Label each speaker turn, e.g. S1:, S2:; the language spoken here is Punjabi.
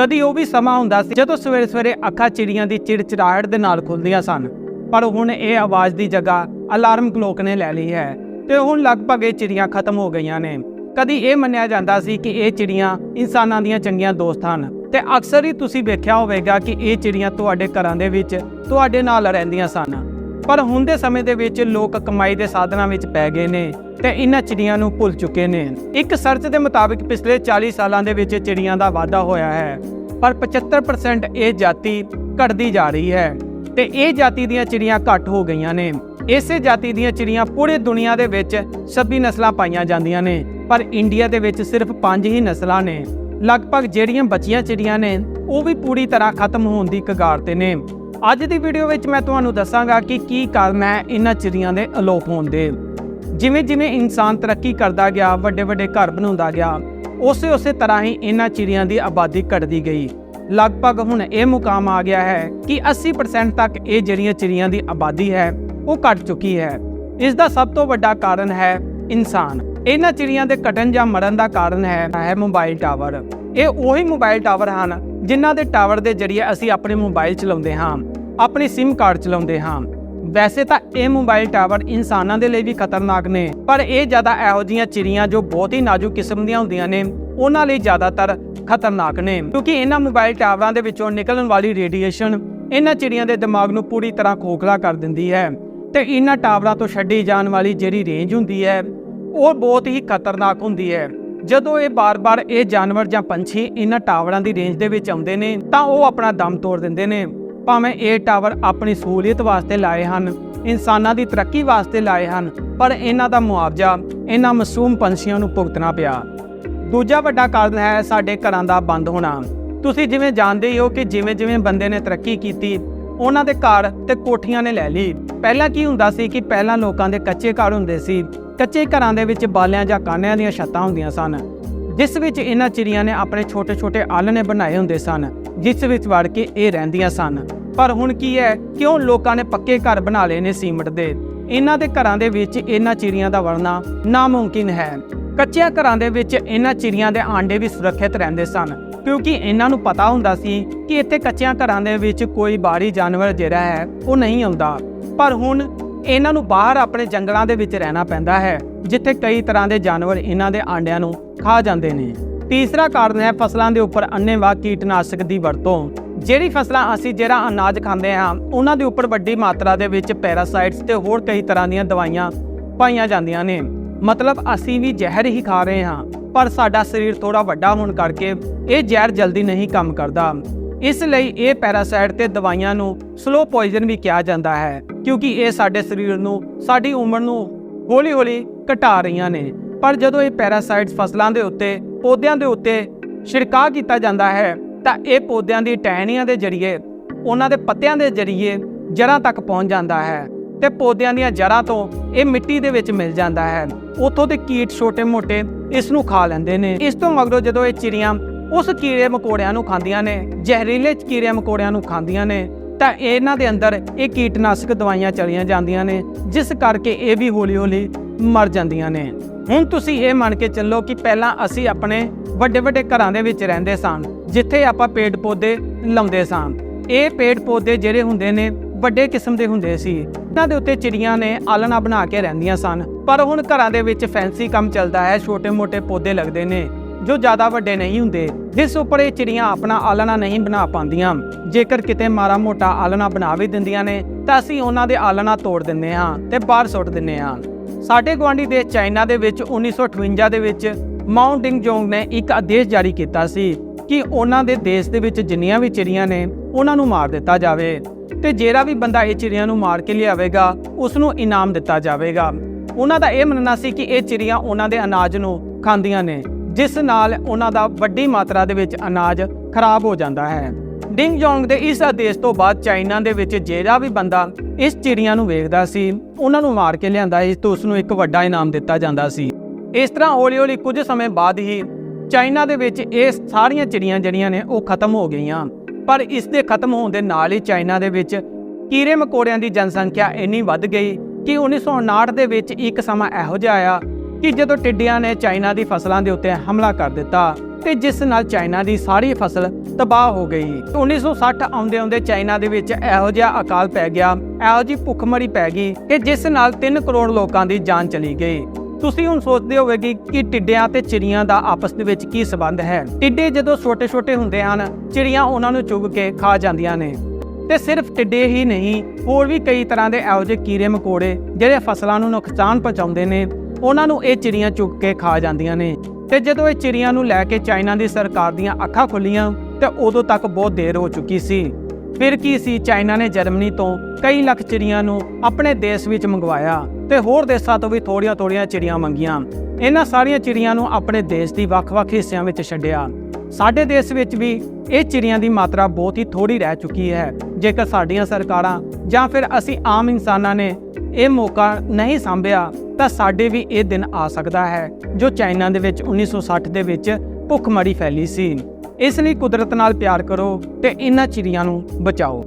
S1: ਕਦੀ ਉਹ ਵੀ ਸਮਾਂ ਹੁੰਦਾ ਸੀ ਜਦੋਂ ਸਵੇਰੇ ਸਵੇਰੇ ਅੱਖਾਂ ਚਿੜੀਆਂ ਦੀ ਚਿੜਚਿੜਾਹਟ ਦੇ ਨਾਲ ਖੁੱਲਦੀਆਂ ਸਨ। ਪਰ ਹੁਣ ਇਹ ਆਵਾਜ਼ ਦੀ ਜਗ੍ਹਾ ਅਲਾਰਮ ਕਲੋਕ ਨੇ ਲੈ ਲਈ ਹੈ ਤੇ ਹੁਣ ਲਗਭਗ ਇਹ ਚਿੜੀਆਂ ਖਤਮ ਹੋ ਗਈਆਂ ਨੇ। ਕਦੀ ਇਹ ਮੰਨਿਆ ਜਾਂਦਾ ਸੀ ਕਿ ਇਹ ਚਿੜੀਆਂ ਇਨਸਾਨਾਂ ਦੀਆਂ ਚੰਗੀਆਂ ਦੋਸਤ ਹਨ ਤੇ ਅਕਸਰ ਹੀ ਤੁਸੀਂ ਵੇਖਿਆ ਹੋਵੇਗਾ ਕਿ ਇਹ ਚਿੜੀਆਂ ਤੁਹਾਡੇ ਘਰਾਂ ਦੇ ਵਿੱਚ ਤੁਹਾਡੇ ਨਾਲ ਰਹਿੰਦੀਆਂ ਸਨ। ਪਰ ਹੁਣ ਦੇ ਸਮੇਂ ਦੇ ਵਿੱਚ ਲੋਕ ਕਮਾਈ ਦੇ ਸਾਧਨਾਂ ਵਿੱਚ ਪੈ ਗਏ ਨੇ ਤੇ ਇਹਨਾਂ ਚਿੜੀਆਂ ਨੂੰ ਭੁੱਲ ਚੁੱਕੇ ਨੇ। ਇੱਕ ਸਰਚ ਦੇ ਮੁਤਾਬਿਕ ਪਿਛਲੇ 40 ਸਾਲਾਂ ਦੇ ਵਿੱਚ ਚਿੜੀਆਂ ਦਾ ਵਾਧਾ ਹੋਇਆ ਹੈ, ਪਰ 75% ਇਹ ਜਾਤੀ ਘਟਦੀ ਜਾ ਰਹੀ ਹੈ ਤੇ ਇਹ ਜਾਤੀ ਦੀਆਂ ਚਿੜੀਆਂ ਘੱਟ ਹੋ ਗਈਆਂ ਨੇ। ਇਸੇ ਜਾਤੀ ਦੀਆਂ ਚਿੜੀਆਂ ਪੂਰੇ ਦੁਨੀਆ ਦੇ ਵਿੱਚ 26 ਨਸਲਾਂ ਪਾਈਆਂ ਜਾਂਦੀਆਂ ਨੇ, ਪਰ ਇੰਡੀਆ ਦੇ ਵਿੱਚ ਸਿਰਫ 5 ਹੀ ਨਸਲਾਂ ਨੇ। ਲਗਭਗ ਜਿਹੜੀਆਂ ਬਚੀਆਂ ਚਿੜੀਆਂ ਨੇ, ਉਹ ਵੀ ਪੂਰੀ ਤਰ੍ਹਾਂ ਖਤਮ ਹੋਣ ਦੀ ਕਗਾਰ ਤੇ ਨੇ। ਅੱਜ ਦੀ ਵੀਡੀਓ ਵਿੱਚ ਮੈਂ ਤੁਹਾਨੂੰ ਦੱਸਾਂਗਾ ਕਿ ਕੀ ਕਾਰਨ ਹੈ ਇਹਨਾਂ ਚਿੜੀਆਂ ਦੇ ਅਲੋਪ ਹੋਣ ਦੇ। ਜਿਵੇਂ ਜਿਵੇਂ ਇਨਸਾਨ ਤਰੱਕੀ ਕਰਦਾ ਗਿਆ, ਵੱਡੇ ਵੱਡੇ ਘਰ ਬਣਾਉਂਦਾ ਗਿਆ, ਉਸੇ ਉਸੇ ਤਰ੍ਹਾਂ ਹੀ ਇਹਨਾਂ ਚਿੜੀਆਂ ਦੀ ਆਬਾਦੀ ਘਟਦੀ ਗਈ। ਲਗਭਗ ਹੁਣ ਇਹ ਮੁਕਾਮ ਆ ਗਿਆ ਹੈ ਕਿ 80% ਤੱਕ ਇਹ ਜਿਹੜੀਆਂ ਚਿੜੀਆਂ ਦੀ ਆਬਾਦੀ ਹੈ, ਉਹ ਘਟ ਚੁੱਕੀ ਹੈ। ਇਸ ਦਾ ਸਭ ਤੋਂ ਵੱਡਾ ਕਾਰਨ ਹੈ ਇਨਸਾਨ। ਇਹਨਾਂ ਚਿੜੀਆਂ ਦੇ ਘਟਣ ਜਾਂ ਮਰਨ ਦਾ ਕਾਰਨ ਹੈ ਹੈ ਮੋਬਾਈਲ ਟਾਵਰ। ਇਹ ਉਹੀ ਮੋਬਾਈਲ ਟਾਵਰ ਹਨ ਜਿਨ੍ਹਾਂ ਦੇ ਟਾਵਰ ਦੇ ਜ਼ਰੀਏ ਅਸੀਂ ਆਪਣੇ ਮੋਬਾਈਲ ਚਲਾਉਂਦੇ ਹਾਂ। ਆਪਣੇ SIM ਕਾਰਡ ਚਲਾਉਂਦੇ ਹਾਂ। ਵੈਸੇ ਤਾਂ ਇਹ ਮੋਬਾਈਲ ਟਾਵਰ ਇਨਸਾਨਾਂ ਦੇ ਲਈ ਵੀ ਖਤਰਨਾਕ ਨੇ, ਪਰ ਇਹ ਜ਼ਿਆਦਾ ਇਹੋ ਜਿਹੀਆਂ ਚਿੜੀਆਂ ਜੋ ਬਹੁਤ ਹੀ ਨਾਜ਼ੁਕ ਕਿਸਮ ਦੀਆਂ ਹੁੰਦੀਆਂ ਨੇ, ਉਹਨਾਂ ਲਈ ਜ਼ਿਆਦਾਤਰ ਖਤਰਨਾਕ ਨੇ। ਕਿਉਂਕਿ ਇਹਨਾਂ ਮੋਬਾਈਲ ਟਾਵਰਾਂ ਦੇ ਵਿੱਚੋਂ ਨਿਕਲਣ ਵਾਲੀ ਰੇਡੀਏਸ਼ਨ ਇਹਨਾਂ ਚਿੜੀਆਂ ਦੇ ਦਿਮਾਗ ਨੂੰ ਪੂਰੀ ਤਰ੍ਹਾਂ ਖੋਖਲਾ ਕਰ ਦਿੰਦੀ ਹੈ ਤੇ ਇਹਨਾਂ ਟਾਵਰਾਂ ਤੋਂ ਛੱਡੀ ਜਾਣ ਵਾਲੀ ਜਿਹੜੀ ਰੇਂਜ ਹੁੰਦੀ ਹੈ, ਉਹ ਬਹੁਤ ਹੀ ਖਤਰਨਾਕ ਹੁੰਦੀ ਹੈ। ਜਦੋਂ ਇਹ ਬਾਰ-ਬਾਰ ਇਹ ਜਾਨਵਰ ਜਾਂ ਪੰਛੀ ਇਹਨਾਂ ਟਾਵਰਾਂ ਦੀ ਰੇਂਜ ਦੇ ਵਿੱਚ ਆਉਂਦੇ ਨੇ, ਤਾਂ ਉਹ ਆਪਣਾ ਦਮ ਤੋੜ ਦਿੰਦੇ ਨੇ। ਭਾਵੇਂ ਇਹ ਟਾਵਰ ਆਪਣੀ ਸਹੂਲੀਅਤ ਵਾਸਤੇ ਲਾਏ ਹਨ, ਇਨਸਾਨਾਂ ਦੀ ਤਰੱਕੀ ਵਾਸਤੇ ਲਾਏ ਹਨ, ਪਰ ਇਹਨਾਂ ਦਾ ਮੁਆਵਜ਼ਾ, ਇਹਨਾਂ ਮਾਸੂਮ ਪੰਛੀਆਂ ਨੂੰ ਭੁਗਤਣਾ ਪਿਆ। ਦੂਜਾ ਵੱਡਾ ਕਾਰਨ ਹੈ ਸਾਡੇ ਘਰਾਂ ਦਾ ਬੰਦ ਹੋਣਾ। ਤੁਸੀਂ ਜਿਵੇਂ ਜਾਣਦੇ ਹੋ ਕਿ ਜਿਵੇਂ ਜਿਵੇਂ ਬੰਦੇ ਨੇ ਤਰੱਕੀ ਕੀਤੀ, ਉਹਨਾਂ ਦੇ ਘਰ ਤੇ ਕੋਠੀਆਂ ਨੇ ਲੈ ਲਈ। ਪਹਿਲਾਂ ਕੀ ਹੁੰਦਾ ਸੀ ਕਿ ਪਹਿਲਾਂ ਲੋਕਾਂ ਦੇ ਕੱਚੇ ਘਰ ਹੁੰਦੇ ਸੀ। ਕੱਚੇ ਘਰਾਂ ਦੇ ਵਿੱਚ ਬਾਲਿਆਂ ਜਾਂ ਕਾਨਿਆਂ ਦੀਆਂ ਛੱਤਾਂ ਹੁੰਦੀਆਂ ਸਨ। ਜਿਸ ਵਿੱਚ ਇਹਨਾਂ ਚਿੜੀਆਂ ਨੇ ਆਪਣੇ ਛੋਟੇ-ਛੋਟੇ ਆਲਣੇ ਬਣਾਏ ਹੁੰਦੇ ਸਨ, ਜਿਸ ਵਿੱਚ ਵੜ ਕੇ ਇਹ ਰਹਿੰਦੀਆਂ ਸਨ। ਪਰ ਹੁਣ ਕੀ ਹੈ? ਕਿਉਂ ਲੋਕਾਂ ਨੇ ਪੱਕੇ ਘਰ ਬਣਾ ਲਏ ਨੇ ਸੀਮਟ ਦੇ? ਇਹਨਾਂ ਦੇ ਘਰਾਂ ਦੇ ਵਿੱਚ ਇਹਨਾਂ ਚਿੜੀਆਂ ਦਾ ਵੜਨਾ ਨਾਮੁਮਕਿਨ ਹੈ। ਕੱਚਿਆਂ ਘਰਾਂ ਦੇ ਵਿੱਚ ਇਹਨਾਂ ਚਿੜੀਆਂ ਦੇ ਆਂਡੇ ਵੀ ਸੁਰੱਖਿਅਤ ਰਹਿੰਦੇ ਸਨ, ਕਿਉਂਕਿ ਇਹਨਾਂ ਨੂੰ ਪਤਾ ਹੁੰਦਾ ਸੀ ਕਿ ਇੱਥੇ ਕੱਚਿਆਂ ਘਰਾਂ ਦੇ ਵਿੱਚ ਕੋਈ ਬਾਹਰੀ ਜਾਨਵਰ ਜਿਹੜਾ ਹੈ, ਉਹ ਨਹੀਂ ਆਉਂਦਾ। ਪਰ ਹੁਣ ਇਹਨਾਂ ਨੂੰ ਬਾਹਰ ਆਪਣੇ ਜੰਗਲਾਂ ਦੇ ਵਿੱਚ ਰਹਿਣਾ ਪੈਂਦਾ ਹੈ, ਜਿੱਥੇ ਕਈ ਤਰ੍ਹਾਂ ਦੇ ਜਾਨਵਰ ਇਹਨਾਂ ਦੇ ਆਂਡਿਆਂ ਨੂੰ ਖਾ ਜਾਂਦੇ ਨੇ। ਤੀਸਰਾ ਕਾਰਨ ਹੈ ਫਸਲਾਂ ਦੇ ਉੱਪਰ ਅੰਨ੍ਹੇਵਾਹ ਕੀਟਨਾਸ਼ਕ ਦੀ ਵਰਤੋਂ। ਜਿਹੜੀ ਫਸਲਾਂ ਅਸੀਂ ਜਿਹੜਾ ਅਨਾਜ ਖਾਂਦੇ ਹਾਂ, ਉਹਨਾਂ ਦੇ ਉੱਪਰ ਵੱਡੀ ਮਾਤਰਾ ਦੇ ਵਿੱਚ ਪੈਰਾਸਾਈਟਸ ਤੇ ਹੋਰ ਕਈ ਤਰ੍ਹਾਂ ਦੀਆਂ ਦਵਾਈਆਂ ਪਾਈਆਂ ਜਾਂਦੀਆਂ ਨੇ। ਮਤਲਬ ਅਸੀਂ ਵੀ ਜ਼ਹਿਰ ਹੀ ਖਾ ਰਹੇ ਹਾਂ, ਪਰ ਸਾਡਾ ਸਰੀਰ ਥੋੜਾ ਵੱਡਾ ਹੋਣ ਕਰਕੇ ਇਹ ਜ਼ਹਿਰ ਜਲਦੀ ਨਹੀਂ ਕੰਮ ਕਰਦਾ। ਇਸ ਲਈ ਇਹ ਪੈਰਾਸਾਈਟ ਤੇ ਦਵਾਈਆਂ ਨੂੰ ਸਲੋ ਪੋਇਜ਼ਨ ਵੀ ਕਿਹਾ ਜਾਂਦਾ ਹੈ, ਕਿਉਂਕਿ ਇਹ ਸਾਡੇ ਸਰੀਰ ਨੂੰ, ਸਾਡੀ ਉਮਰ ਨੂੰ ਹੌਲੀ-ਹੌਲੀ ਘਟਾ ਰਹੀਆਂ ਨੇ। ਪਰ ਜਦੋਂ ਇਹ ਪੈਰਾਸਾਈਟਸ ਫਸਲਾਂ ਦੇ ਉੱਤੇ, ਪੌਦਿਆਂ ਦੇ ਉੱਤੇ ਛਿੜਕਾਅ ਕੀਤਾ ਜਾਂਦਾ ਹੈ, ਤਾਂ ਇਹ ਪੌਦਿਆਂ ਦੀ ਟਹਿਣੀਆਂ ਦੇ ਜ਼ਰੀਏ, ਉਹਨਾਂ ਦੇ ਪੱਤਿਆਂ ਦੇ ਜ਼ਰੀਏ ਜੜ੍ਹਾਂ ਤੱਕ ਪਹੁੰਚ ਜਾਂਦਾ ਹੈ ਤੇ ਪੌਦਿਆਂ ਦੀਆਂ ਜੜ੍ਹਾਂ ਤੋਂ ਇਹ ਮਿੱਟੀ ਦੇ ਵਿੱਚ ਮਿਲ ਜਾਂਦਾ ਹੈ। ਉੱਥੋਂ ਦੇ ਕੀਟ ਛੋਟੇ-ਮੋਟੇ ਇਸ ਨੂੰ ਖਾ ਲੈਂਦੇ ਨੇ। ਇਸ ਤੋਂ ਮਗਰੋਂ ਜਦੋਂ ਇਹ ਚਿੜੀਆਂ ਉਸ ਕੀੜੇ ਮਕੌੜਿਆਂ ਨੂੰ ਖਾਂਦੀਆਂ ਨੇ, ਜ਼ਹਿਰੀਲੇ ਕੀੜੇ ਮਕੌੜਿਆਂ ਨੂੰ ਖਾਂਦੀਆਂ ਨੇ, ਤਾਂ ਇਹਨਾਂ ਦੇ ਅੰਦਰ ਇਹ ਕੀਟਨਾਸ਼ਕ ਦਵਾਈਆਂ ਚਲੀਆਂ ਜਾਂਦੀਆਂ ਨੇ, ਜਿਸ ਕਰਕੇ ਇਹ ਵੀ ਹੌਲੀ-ਹੌਲੀ ਮਰ ਜਾਂਦੀਆਂ ਨੇ। ਹੁਣ ਤੁਸੀਂ ਇਹ ਮੰਨ ਕੇ ਚੱਲੋ ਕਿ ਪਹਿਲਾਂ ਅਸੀਂ ਆਪਣੇ ਵੱਡੇ ਵੱਡੇ ਘਰਾਂ ਦੇ ਵਿੱਚ ਰਹਿੰਦੇ ਸਨ ਜਿੱਥੇ ਆਪਾਂ ਪੇੜ ਪੌਦੇ ਲਾਉਂਦੇ ਸਨ ਇਹ ਪੇੜ ਪੌਦੇ ਜਿਹੜੇ ਹੁੰਦੇ ਨੇ, ਵੱਡੇ ਕਿਸਮ ਦੇ ਹੁੰਦੇ ਸੀ। ਇਹਨਾਂ ਦੇ ਉੱਤੇ ਚਿੜੀਆਂ ਨੇ ਆਲਣਾ ਬਣਾ ਕੇ ਰਹਿੰਦੀਆਂ ਸਨ, ਪਰ ਹੁਣ ਘਰਾਂ ਦੇ ਵਿੱਚ ਫੈਂਸੀ ਕੰਮ ਚੱਲਦਾ ਹੈ, ਛੋਟੇ-ਮੋਟੇ ਪੌਦੇ ਲੱਗਦੇ ਨੇ। ਜੋ ਜ਼ਿਆਦਾ ਵੱਡੇ ਨਹੀਂ ਹੁੰਦੇ, ਜਿਸ ਉੱਪਰ ਇਹ ਚਿੜੀਆਂ ਆਪਣਾ ਆਲਣਾ ਨਹੀਂ ਬਣਾ ਪਾਉਂਦੀਆਂ। ਜੇਕਰ ਕਿਤੇ ਮਾਰਾ ਮੋਟਾ ਆਲਣਾ ਬਣਾ ਵੀ ਦਿੰਦੀਆਂ ਨੇ, ਤਾਂ ਅਸੀਂ ਉਹਨਾਂ ਦੇ ਆਲਣਾ ਤੋੜ ਦਿੰਦੇ ਹਾਂ ਤੇ ਬਾਹਰ ਸੁੱਟ ਦਿੰਦੇ ਹਾਂ। ਸਾਡੇ ਗਵਾਂਢੀ ਦੇਸ਼ ਚਾਈਨਾ ਦੇ ਵਿੱਚ 1958 ਦੇ ਵਿੱਚ ਮਾਉਂਟ ਡਿੰਗ ਨੇ ਇੱਕ ਆਦੇਸ਼ ਜਾਰੀ ਕੀਤਾ ਸੀ ਕਿ ਉਹਨਾਂ ਦੇ ਦੇਸ਼ ਦੇ ਵਿੱਚ ਜਿੰਨੀਆਂ ਵੀ ਚਿੜੀਆਂ ਨੇ, ਉਹਨਾਂ ਨੂੰ ਮਾਰ ਦਿੱਤਾ ਜਾਵੇ। ਤੇ ਜਿਹੜਾ ਵੀ ਬੰਦਾ ਇਹ ਚਿੜੀਆਂ ਨੂੰ ਮਾਰ ਕੇ ਲਿਆਵੇਗਾ ਉਸ ਨੂੰ ਇਨਾਮ ਦਿੱਤਾ ਜਾਵੇਗਾ। ਉਹਨਾਂ ਦਾ ਇਹ ਮੰਨਣਾ ਸੀ ਕਿ ਇਹ ਚਿੜੀਆਂ ਉਹਨਾਂ ਦੇ ਅਨਾਜ ਨੂੰ ਖਾਂਦੀਆਂ ਨੇ। ਜਿਸ ਨਾਲ ਉਹਨਾਂ ਦਾ ਵੱਡੀ ਮਾਤਰਾ ਦੇ ਵਿੱਚ ਅਨਾਜ ਖਰਾਬ ਹੋ ਜਾਂਦਾ ਹੈ। ਡਿੰਗ ਜੋਂਗ ਦੇ ਇਸ ਆਦੇਸ਼ ਤੋਂ ਬਾਅਦ ਚਾਈਨਾ ਦੇ ਵਿੱਚ ਜਿਹੜਾ ਵੀ ਬੰਦਾ ਇਸ ਚਿੜੀਆਂ ਨੂੰ ਵੇਖਦਾ ਸੀ। ਉਹਨਾਂ ਨੂੰ ਮਾਰ ਕੇ ਲਿਆਂਦਾ ਸੀ ਤਾਂ ਉਸ ਨੂੰ ਇੱਕ ਵੱਡਾ ਇਨਾਮ ਦਿੱਤਾ ਜਾਂਦਾ ਸੀ। ਇਸ ਤਰ੍ਹਾਂ ਹੌਲੀ-ਹੌਲੀ ਕੁਝ ਸਮੇਂ ਬਾਅਦ ਹੀ ਚਾਈਨਾ ਦੇ ਵਿੱਚ ਇਹ ਸਾਰੀਆਂ ਚਿੜੀਆਂ ਜਿਹੜੀਆਂ ਨੇ ਉਹ ਖਤਮ ਹੋ ਗਈਆਂ। ਪਰ ਇਸ ਦੇ ਖਤਮ ਹੋਣ ਦੇ ਨਾਲ ਹੀ ਚਾਈਨਾ ਦੇ ਵਿੱਚ ਕੀੜੇ ਮਕੌੜਿਆਂ ਦੀ ਜਨਸੰਖਿਆ ਇੰਨੀ ਵੱਧ ਗਈ ਕਿ 1959 ਦੇ ਵਿੱਚ ਇੱਕ ਸਮਾਂ ਇਹੋ ਜਿਹਾ ਆਇਆ ਕਿ ਜਦੋਂ ਟਿੱਡੀਆਂ ਨੇ ਚਾਈਨਾ ਦੀ ਫਸਲਾਂ ਦੇ ਉੱਤੇ ਹਮਲਾ ਕਰ ਦਿੱਤਾ ਤੇ ਜਿਸ ਨਾਲ ਚਾਈਨਾ ਦੀ ਸਾਰੀ ਫਸਲ ਤਬਾਹ ਹੋ ਗਈ 1960 ਆਉਂਦੇ ਆਉਂਦੇ ਚਾਈਨਾ ਦੇ ਵਿੱਚ ਇਹੋ ਜਿਹਾ ਅਕਾਲ ਪੈ ਗਿਆ, ਇਹੋ ਜਿਹੀ ਭੁੱਖਮਰੀ ਪੈ ਗਈ ਕਿ ਜਿਸ ਨਾਲ 3 ਕਰੋੜ ਲੋਕਾਂ ਦੀ ਜਾਨ ਚਲੀ ਗਈ। ਤੁਸੀਂ ਹੁਣ ਸੋਚਦੇ ਹੋਵੇਗੇ ਕਿ ਟਿੱਡਿਆਂ ਤੇ ਚਿੜੀਆਂ ਦਾ ਆਪਸ ਦੇ ਵਿੱਚ ਕੀ ਸਬੰਧ ਹੈ? ਟਿੱਡੇ ਜਦੋਂ ਛੋਟੇ-ਛੋਟੇ ਹੁੰਦੇ ਹਨ, ਚਿੜੀਆਂ ਉਹਨਾਂ ਨੂੰ ਚੁਗ ਕੇ ਖਾ ਜਾਂਦੀਆਂ ਨੇ। ਤੇ ਸਿਰਫ ਟਿੱਡੇ ਹੀ ਨਹੀਂ, ਹੋਰ ਵੀ ਕਈ ਤਰ੍ਹਾਂ ਦੇ ਇਹੋ ਜਿਹੇ ਕੀੜੇ ਮਕੋੜੇ ਜਿਹੜੇ ਫਸਲਾਂ ਨੂੰ ਨੁਕਸਾਨ ਪਹੁੰਚਾਉਂਦੇ ਨੇ। ਉਹਨਾਂ ਨੂੰ ਇਹ ਚਿੜੀਆਂ ਚੁੱਕ ਕੇ ਖਾ ਜਾਂਦੀਆਂ ਨੇ। ਤੇ ਜਦੋਂ ਇਹ ਚਿੜੀਆਂ ਨੂੰ ਲੈ ਕੇ ਚਾਈਨਾ ਦੀ ਸਰਕਾਰ ਦੀਆਂ ਅੱਖਾਂ ਖੁੱਲੀਆਂ, ਤੇ ਉਦੋਂ ਤੱਕ ਬਹੁਤ ਦੇਰ ਹੋ ਚੁੱਕੀ ਸੀ। ਫਿਰ ਕੀ ਸੀ, ਚਾਈਨਾ ਨੇ ਜਰਮਨੀ ਤੋਂ ਕਈ ਲੱਖ ਚਿੜੀਆਂ ਨੂੰ ਆਪਣੇ ਦੇਸ਼ ਵਿੱਚ ਮੰਗਵਾਇਆ, ਤੇ ਹੋਰ ਦੇਸ਼ਾਂ ਤੋਂ ਵੀ ਥੋੜੀਆਂ-ਥੋੜੀਆਂ ਚਿੜੀਆਂ ਮੰਗੀਆਂ। ਇਹਨਾਂ ਸਾਰੀਆਂ ਚਿੜੀਆਂ ਨੂੰ ਆਪਣੇ ਦੇਸ਼ ਦੀ ਵੱਖ-ਵੱਖ ਹਿੱਸਿਆਂ ਵਿੱਚ ਛੱਡਿਆ। ਸਾਡੇ ਦੇਸ਼ ਵਿੱਚ ਵੀ ਇਹ ਚਿੜੀਆਂ ਦੀ ਮਾਤਰਾ ਬਹੁਤ ਹੀ ਥੋੜੀ ਰਹਿ ਚੁੱਕੀ ਹੈ। ਜੇਕਰ ਸਾਡੀਆਂ ਸਰਕਾਰਾਂ ਜਾਂ ਫਿਰ ਅਸੀਂ ਆਮ ਇਨਸਾਨਾਂ ਨੇ ਇਹ ਮੌਕਾ ਨਹੀਂ ਸੰਭਿਆ ਤਾਂ ਸਾਡੇ ਵੀ ਇਹ ਦਿਨ ਆ ਸਕਦਾ ਹੈ, ਜੋ ਚਾਈਨਾ ਦੇ ਵਿੱਚ 1960 ਦੇ ਵਿੱਚ ਭੁੱਖਮਰੀ ਫੈਲੀ ਸੀ। ਇਸ ਲਈ ਕੁਦਰਤ ਨਾਲ ਪਿਆਰ ਕਰੋ ਤੇ ਇਹਨਾਂ ਚਿੜੀਆਂ ਨੂੰ ਬਚਾਓ।